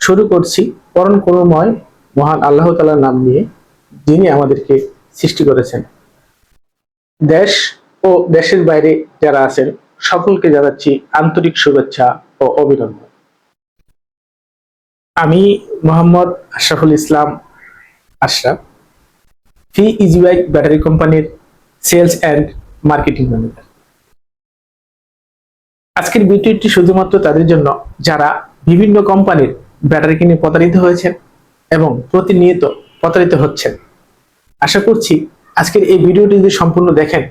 শুরু করছি পরম করুণময় মহান আল্লাহ তাআলার নাম নিয়ে, যিনি আমাদেরকে সৃষ্টি করেছেন। দেশ ও দেশের বাইরে যারা আছেন, সকলকে জানাচ্ছি আন্তরিক শুভেচ্ছা ও অভিনন্দন। আমি মোহাম্মদ আশরাফুল ইসলাম আশরাফ ফি ইজিবাইক ব্যাটারি কোম্পানির সেলস অ্যান্ড মার্কেটিং ম্যানেজার আজকের ভিডিওটি শুধুমাত্র তাদের জন্য, যারা বিভিন্ন কোম্পানির ব্যাটারি কিনে প্রতারিত হয়েছেন এবং প্রতিনিয়ত প্রতারিত হচ্ছেন। আশা করছি আজকের এই ভিডিওটি যদি সম্পূর্ণ দেখেন,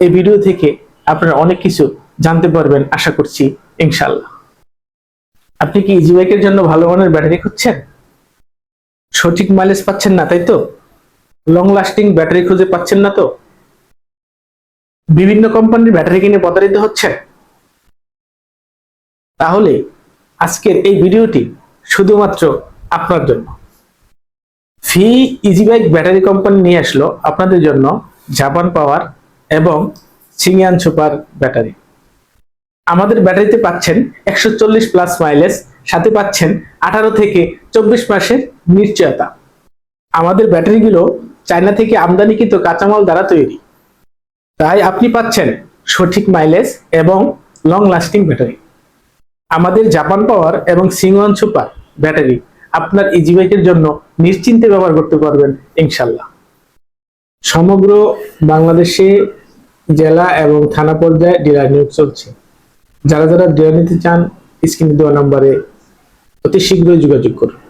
এই ভিডিও থেকে আপনারা অনেক কিছু জানতে পারবেন, আশা করছি ইনশাল্লাহ আপনি কি ইজি বাইকের জন্য ভালো মানের ব্যাটারি খুঁজছেন? সঠিক মাইলেজ পাচ্ছেন না, তাই তো? লং লাস্টিং ব্যাটারি খুঁজে পাচ্ছেন না তো? বিভিন্ন কোম্পানির ব্যাটারি কিনে প্রতারিত হচ্ছেন? তাহলে আজকের এই ভিডিওটি শুধুমাত্র আপনার জন্য। ফি ইজিবাইক ব্যাটারি কোম্পানি নিয়ে আসলো আপনাদের জন্য জাপান পাওয়ার এবং সিঙ্গান সুপার ব্যাটারি। আমাদের ব্যাটারিতে পাচ্ছেন একশো চল্লিশ প্লাস মাইলেজ, সাথে পাচ্ছেন আঠারো থেকে চব্বিশ মাসের নিশ্চয়তা। আমাদের ব্যাটারিগুলো চায়না থেকে আমদানিকৃত কাঁচামাল দ্বারা তৈরি। তাই আপনি পাচ্ছেন সঠিক মাইলেজ এবং লং লাস্টিং ব্যাটারি। আমাদের জাপান পাওয়ার এবং সিংওয়ান সুপার ব্যাটারি আপনার ইজি বাইকের জন্য নিশ্চিন্তে ব্যবহার করতে পারবেন, ইনশাল্লাহ। সমগ্র বাংলাদেশে জেলা এবং থানা পর্যায়ে ডিলার নিয়োগ চলছে। যারা যারা ডিলার নিতে চান, স্ক্রিনে দেওয়া নম্বরে অতি শীঘ্রই যোগাযোগ করুন।